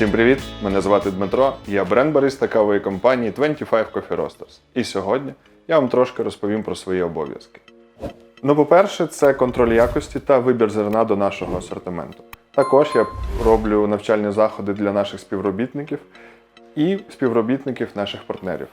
Всім привіт! Мене звати Дмитро, я бренд-бариста кавової компанії 25 Coffee Roasters. І сьогодні я вам трошки розповім про свої обов'язки. Ну, по-перше, це контроль якості та вибір зерна до нашого асортименту. Також я роблю навчальні заходи для наших співробітників і співробітників наших партнерів.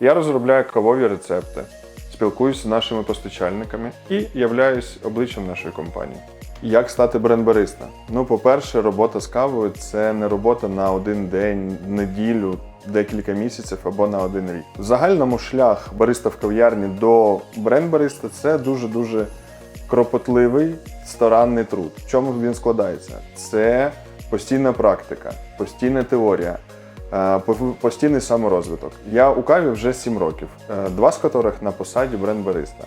Я розробляю кавові рецепти, спілкуюся з нашими постачальниками і являюсь обличчям нашої компанії. Як стати бренд-бариста? Ну, по-перше, робота з кавою це не робота на один день, неділю, декілька місяців або на один рік. В загальному шлях бариста в кав'ярні до бренд-бариста це дуже-дуже кропотливий, старанний труд. В чому він складається? Це постійна практика, постійна теорія, е, постійний саморозвиток. Я у каві вже 7 років, е, два з яких на посаді бренд-бариста.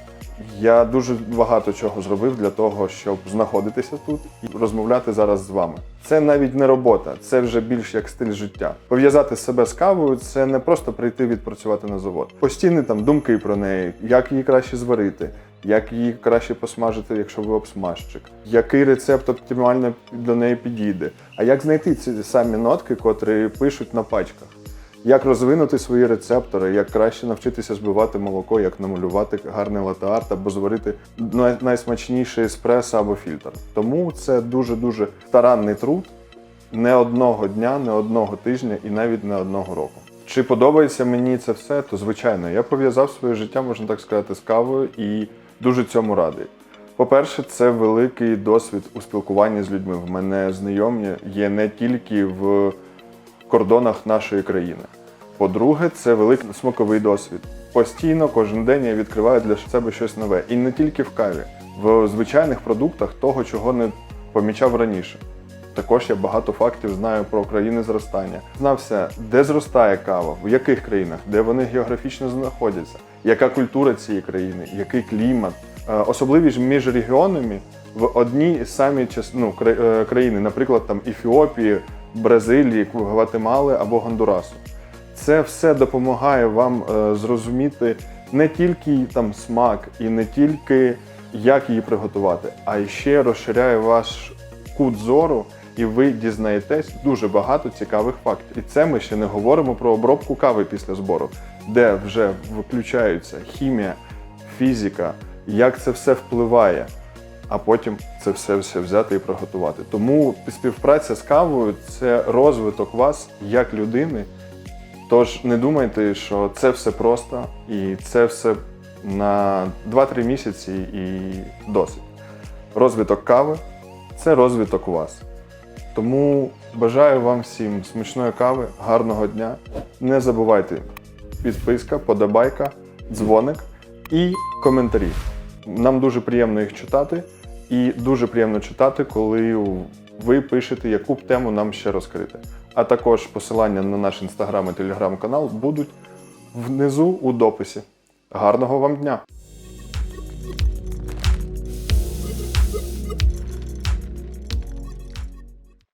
Я дуже багато чого зробив для того, щоб знаходитися тут і розмовляти зараз з вами. Це навіть не робота, це вже більш як стиль життя. Пов'язати себе з кавою це не просто прийти відпрацювати на завод. Постійні там думки про неї, як її краще зварити, як її краще посмажити, якщо ви обсмажчик, який рецепт оптимально до неї підійде, а як знайти ці самі нотки, котрі пишуть на пачках. Як розвинути свої рецептори, як краще навчитися збивати молоко, як намалювати гарний латеарт або зварити най- найсмачніший еспресо або фільтр. Тому це дуже-дуже старанний труд не одного дня, не одного тижня і навіть не одного року. Чи подобається мені це все? То звичайно, я пов'язав своє життя, можна так сказати, з кавою і дуже цьому радий. По-перше, це великий досвід у спілкуванні з людьми. В мене знайомі є не тільки в кордонах нашої країни. По-друге, це великий смаковий досвід. Постійно, кожен день я відкриваю для себе щось нове. І не тільки в каві, в звичайних продуктах того, чого не помічав раніше. Також я багато фактів знаю про країни зростання. Знався, де зростає кава, в яких країнах, де вони географічно знаходяться, яка культура цієї країни, який клімат. Е, Особливість між регіонами в одній самі час- ну, е, країни, наприклад, там Ефіопії, Бразилії, Гватемали або Гондурасу. Це все допомагає вам е, зрозуміти не тільки там смак і не тільки як її приготувати, а ще розширяє ваш кут зору, і ви дізнаєтесь дуже багато цікавих фактів. І це ми ще не говоримо про обробку кави після збору, де вже включаються хімія, фізика, як це все впливає, а потім це все, все взяти і приготувати. Тому співпраця з кавою це розвиток вас як людини. Тож не думайте, що це все просто і це все на 2-3 місяці і досить. Розвиток кави це розвиток вас. Тому бажаю вам всім смачної кави, гарного дня. Не забувайте підписка, подобайка, дзвоник і коментарі. Нам дуже приємно їх читати, і дуже приємно читати, коли ви пишете, яку б тему нам ще розкрити. А також посилання на наш інстаграм і телеграм-канал будуть внизу у дописі. Гарного вам дня!